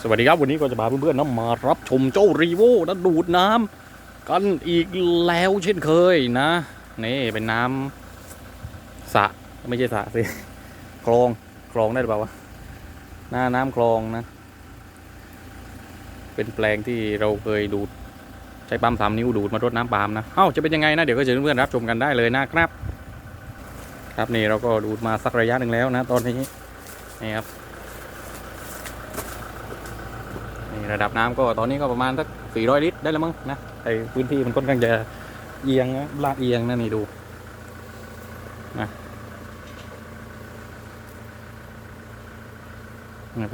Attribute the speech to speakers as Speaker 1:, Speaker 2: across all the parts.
Speaker 1: สวัสดีครับวันนี้ก็จะพาเพื่อนๆนะมารับชมเจ้ารีโวนะดูดน้ำกันอีกแล้วเช่นเคยนะนี่เป็นน้ำสระไม่ใช่สระสิคลองคลองได้หรือเปล่าวะหน้าน้ำคลองนะ เป็นแปลงที่เราเคยดูดใช้ปั๊มสามนิ้วดูดมารดน้ำปาล์มนะเอ้าจะเป็นยังไงนะเดี๋ยวก็จะเพื่อนๆรับชมกันได้เลยนะครับ ครับนี่เราก็ดูดมาสักระยะหนึ่งแล้วนะตอนนี้ นี่ครับนี่ระดับน้ำก็ตอนนี้ก็ประมาณสัก400ลิตรได้แล้วมั้งนะไอพื้นที่มันค่อนข้างจะเอียงนะลาดเอียงนะนี่ดูนะ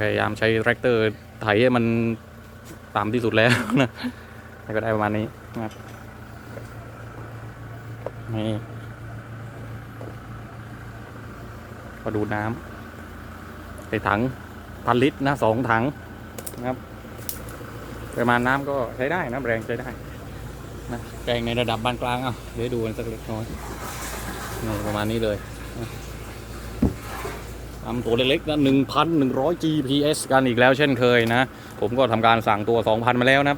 Speaker 1: พยายามใช้แทรกเตอร์ไถให้มันต่ำที่สุดแล้วนะก็ได้ประมาณนี้นะนี่ก็ดูน้ำ ส่ถังพันลิตรนะสองถังนะครับปริมาณน้ำก็ใช้ได้นะแรงใช้ได้นะแรงในระดับบานกลางอะเดี๋ยวดูกันสักเล็กน้อยนี่ประมาณนี้เลยทำตัวเล็กๆนะหนึ่งพันหนึ่งร้อย GPS กันอีกแล้วเช่นเคยนะ ผมก็ทำการสั่งตัว2,000มาแล้วนะ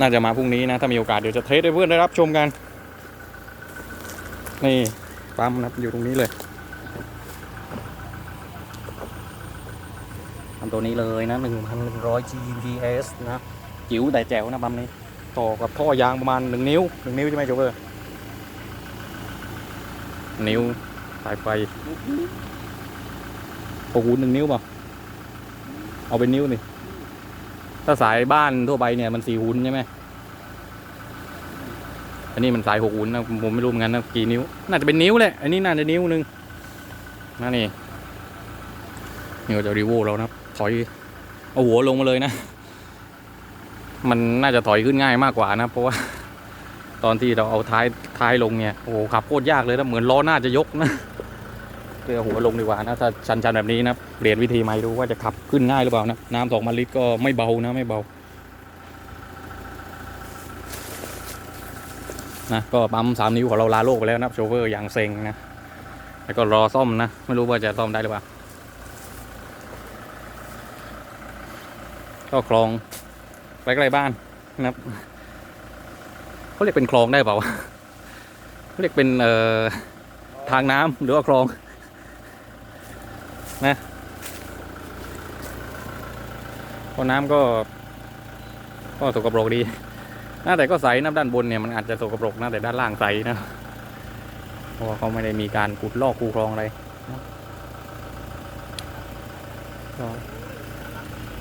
Speaker 1: น่าจะมาพรุ่งนี้นะ ถ้ามีโอกาสเดี๋ยวจะเทสให้เพื่อนได้รับชมกัน นี่ปั๊มนะครับอยู่ตรงนี้เลยทำ ตัวนี้เลยนะ 1,100 GPS นะจิ๋วแต่แจ๋วนะปั๊มนี้ ต่อกับท่อยางประมาณ 1 นิ้ว 1 นิ้วใช่ไหมโจ๊กเกอร์นิ้วสายไฟหกหูหนึ่งนิ้วเปล่ะเอาเป็นนิ้วนี่ถ้าสายบ้านทั่วไปเนี่ยมันสี่หุนใช่ไหมอันนี้มันสายหกหุนนะผมไม่รู้เหมือนกันนะกี่นิ้ว น่าจะเป็นนิ้วแหละอันนี้น่าจะนิ้วหนึ่งนั่นนี่นี่ก็จะรีโวแล้วนะ ถอยเอาหัวลงมาเลยนะ มันน่าจะถอยขึ้นง่ายมากกว่านะ เพราะว่าตอนที่เราเอาท้ายท้ายลงเนี่ยโอ้โหขับโคตรยากเลยนะเหมือนล้อหน้าจะยกนะเพื่อหัวลงดีกว่านะถ้าชันๆแบบนี้นะเปลี่ยนวิธีใหม่ดูว่าจะขับขึ้นง่ายหรือเปล่านะน้ำสองพันลิตรก็ไม่เบานะไม่เบานะก็ปั๊มสามนิ้วของเราลาโลกไปแล้วนะโชเฟอร์อย่างเซ็งนะแล้วก็รอซ่อมนะ ไม่รู้ว่าจะซ่อมได้หรือเปล่า ก็คลองใกล้ๆบ้านนะครับเขาเรียกเป็นคลองได้เปล่าเขาเรียกเป็นเอ่อทางน้ำหรือว่าคลองนะก็น้ำก็ ก็สกปรกดีนะแต่ก็ใสนะด้านบนเนี่ยมันอาจจะสกปรกนะแต่ด้านล่างใสนะเพราะว่าเขาไม่ได้มีการขุดลอกคูคลองอะไรนะ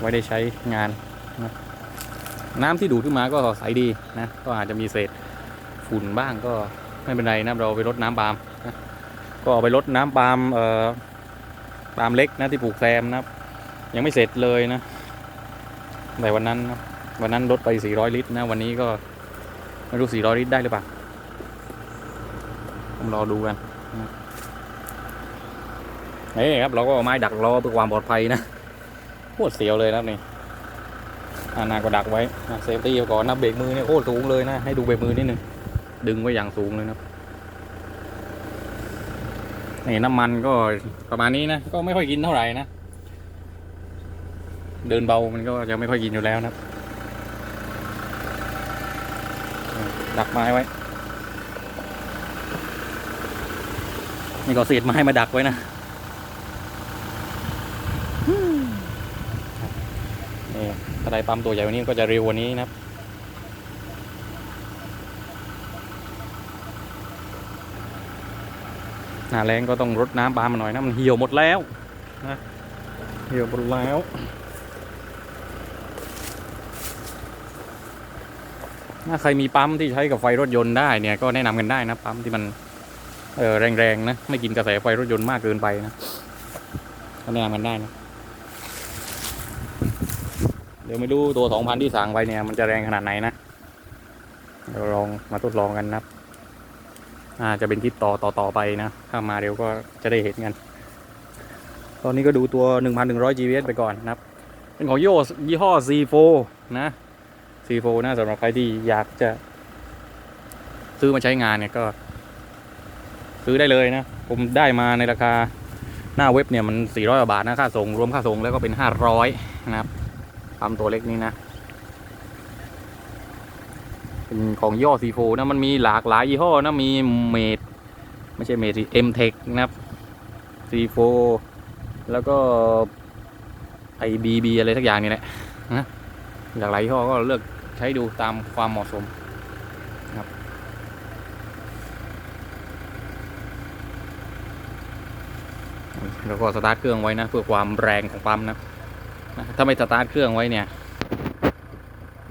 Speaker 1: ไว้ได้ใช้งานน้ำที่ดูดขึ้นมาก็ใสดีนะก็อาจจะมีเศษฝุ่นบ้างก็ไม่เป็นไรนะเราไปรดน้ำปาล์มนะก็ไปรดน้ำปาล์มเอ่อปาล์มเล็กนะที่ปลูกแซมนะครับ ยังไม่เสร็จเลยนะแต่วันนั้นนะวันนั้นรดไป 400 ลิตรนะวันนี้ก็ไม่รู้ 400 ลิตรได้หรือเปล่าผมรอดูกันนี่ครับเราก็เอาไม้ดักรอเพื่อความปลอดภัยนะ โคตรเสียวเลยนะครับนี่อานาก็ดักไว้เซฟตี้ก่อนนะเบรกมือเนี่ยโคตรสูงเลยนะให้ดูเบรกมือนิดนึงดึงไว้อย่างสูงเลยนะนี่น้ำมันก็ประมาณนี้นะก็ไม่ค่อยกินเท่าไหร่นะเดินเบามันก็จะไม่ค่อยกินอยู่แล้วนะดักไม้ไว้นี่ก็เศษไม้มาดักไว้นะ นี่ ถ้าได้ปั๊มตัวใหญ่กวันนี้ก็จะเร็วกว่านี้นะครับหน้าแรงก็ต้องรดน้ำปาล์มมาหน่อยนะมันเหี่ยวหมดแล้วนะเหี่ยวหมดแล้วถ้าใครมีปั๊มที่ใช้กับไฟรถยนต์ได้เนี่ยก็แนะนำกันได้นะปั๊มที่มันเออแรงๆนะไม่กินกระแสไฟรถยนต์มากเกินไปนะก็แนะนำกันได้นะเดี๋ยวไม่รู้ตัวสองพันที่สั่งไปเนี่ยมันจะแรงขนาดไหนนะเดี๋ยวลองมาทดลองกันนะครับอาจะเป็นคลิปต่อต่อต่อไปนะ ถ้ามาเร็วก็จะได้เห็นกัน ตอนนี้ก็ดูตัว 1,100 GPS ไปก่อนนะครับ เป็นของย่อยี่ห้อ C4 นะ C4 นะสำหรับใครที่อยากจะ ซื้อมาใช้งานเนี่ยก็ ซื้อได้เลยนะ ผมได้มาในราคาหน้าเว็บเนี่ยมัน 400กว่าบาทนะ ค่าส่ง รวมค่าส่งแล้วก็เป็น 500 นะครับ ปั๊มตัวเล็กนี้นะ เป็นของย่อซีโฟนะมันมีหลากหลายยี่ห้อนะมีเมดไม่ใช่เมดสิเอ็มเทคนะครับซีโฟแล้วก็ไอบีบีอะไรสักอย่างนี่แหละนะหลากหลายยี่ห้อก็เลือกใช้ดูตามความเหมาะสมนะครับแล้วก็สตาร์ทเครื่องไว้นะ เพื่อความแรงของปั๊มนะนะ ถ้าไม่สตาร์ทเครื่องไว้เนี่ย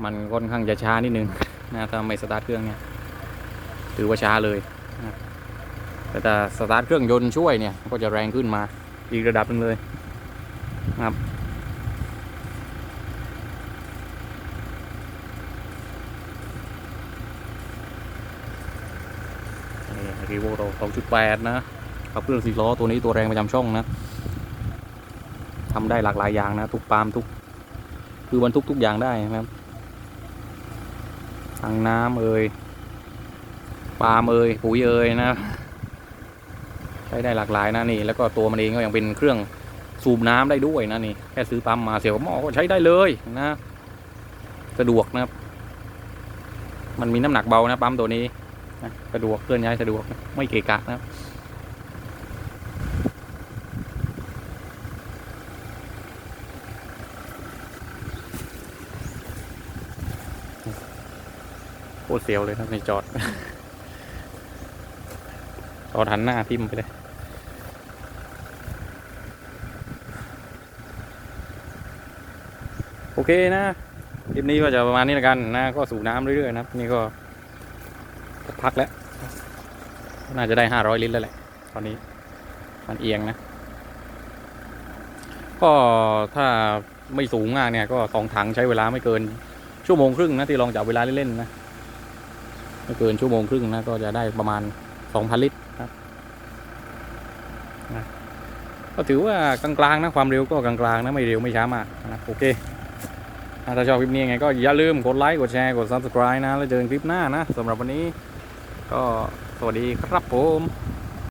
Speaker 1: มันค่อนข้างจะช้านิดนึงนะถ้าไม่สตาร์ทเครื่องเนี่ยถือว่าช้าเลยนะแต่ถ้าสตาร์ทเครื่องยนต์ช่วยเนี่ยก็จะแรงขึ้นมาอีกระดับหนึงเลยนะครับรีโวเรา2.8นะขับเครื่องสี่ล้อตัวนี้ตัวแรงประจำช่องนะ ทำได้หลากหลายอย่างนะทุกปาล์มทุก คือบรรทุกทุกอย่างได้นะครับถังน้ำเอ่ยปาล์มเอ่ยปุ๋ยเอ่ยนะใช้ได้หลากหลายนะนี่ แล้วก็ตัวมันเองก็ยังเป็นเครื่องสูบน้ำได้ด้วยนะนี่แค่ซื้อปั๊มมาเสียวหม้อก็ใช้ได้เลยนะสะดวกนะครับ มันมีน้ำหนักเบานะปั๊มตัวนี้นะสะดวกเคลื่อนย้ายสะดวกไม่เกะกะนะครับ ตรเสียวเลยครับในจอด จอดหันหน้าทิ่มไปเลยโอเคนะคลิปนี้ก็จะประมาณนี้แล้วกันนะก็สูบน้ำเรื่อยๆนะครับ นี่ก็พักแล้ว น่าจะได้ห้าร้อยลิตรแล้วแหละตอนนี้ มันเอียงนะ ก็ถ้าไม่สูงมากเนี่ย ก็สองถังใช้เวลาไม่เกินชั่วโมงครึ่งนะที่ลองจับเวลาเล่นๆนะ ไม่เกินชั่วโมงครึ่งนะก็จะได้ประมาณสองพันลิตรครับนะก็ถือว่ากลางๆนะความเร็วก็กลางๆนะไม่เร็วไม่ช้ามากนะโอเคถ้าชอบคลิปนี้ยังไงก็อย่าลืมกดไลค์กดแชร์กด subscribe นะ แล้วเจอกันคลิปหน้านะสำหรับวันนี้ ก็สวัสดีครับผม